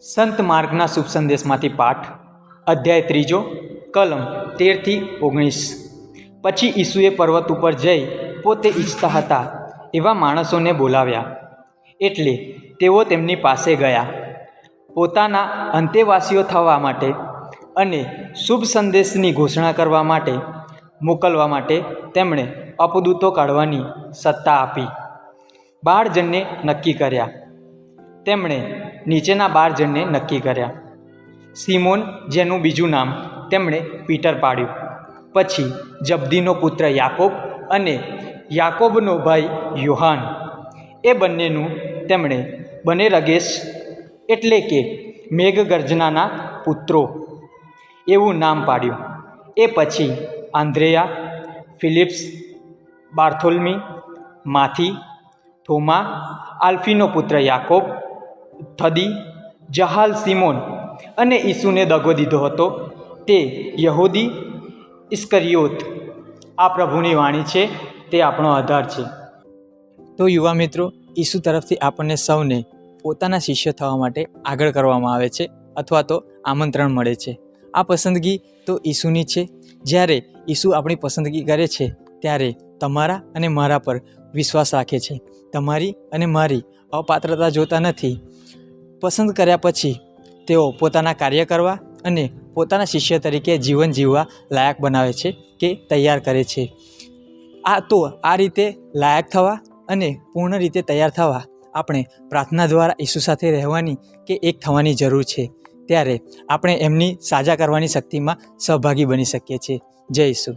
સંત માર્ગના શુભ સંદેશમાંથી પાઠ, અધ્યાય ત્રીજો, કલમ તેરથી ઓગણીસ. પછી ઈસુએ પર્વત ઉપર જઈ પોતે ઈચ્છતા હતા એવા માણસોને બોલાવ્યા. એટલે તેઓ તેમની પાસે ગયા. પોતાના અંતેવાસીઓ થવા માટે અને શુભ સંદેશની ઘોષણા કરવા માટે મોકલવા માટે તેમણે અપદૂતો કાઢવાની સત્તા આપી. બાળજણને નક્કી કર્યા. તેમણે નીચેના બાર જણને નક્કી કર્યા. સિમોન, જેનું બીજું નામ તેમણે પીટર પાડ્યું. પછી જબ્દીનો પુત્ર યાકોબ અને યાકોબનો ભાઈ યુહાન. એ બંનેનું તેમણે બને રગેશ એટલે કે મેઘગર્જનાના પુત્રો એવું નામ પાડ્યું. એ પછી આંદ્રેયા, ફિલિપ્સ, બાર્થોલમી, માથી, થોમા, આલ્ફીનો પુત્ર યાકોબ થદી જહાલ સિમોન અને ઈસુને દગો દીધો હતો. તે યહૂદી ઇસ્કરિયોત. આ પ્રભુની વાણી છે, તે આપણો આધાર છે. તો યુવા મિત્રો, ઈસુ તરફથી આપણને સૌને પોતાના શિષ્ય થવા માટે આગળ કરવામાં આવે છે અથવા તો આમંત્રણ મળે છે. આ પસંદગી તો ઈસુની છે. જ્યારે ઈસુ આપણી પસંદગી કરે છે, ત્યારે તમારા અને મારા પર વિશ્વાસ રાખે છે. તમારી અને મારી અપાત્રતા જોતા નથી. પસંદ કર્યા પછી તેઓ પોતાના કાર્ય કરવા અને પોતાના શિષ્ય તરીકે જીવન જીવવા લાયક બનાવે છે કે તૈયાર કરે છે. આ તો આ રીતે લાયક થવા અને પૂર્ણ રીતે તૈયાર થવા આપણે પ્રાર્થના દ્વારા ઈસુ સાથે રહેવાની કે એક થવાની જરૂર છે. ત્યારે આપણે એમની સાજા કરવાની શક્તિમાં સહભાગી બની શકીએ છીએ. જય ઈસુ.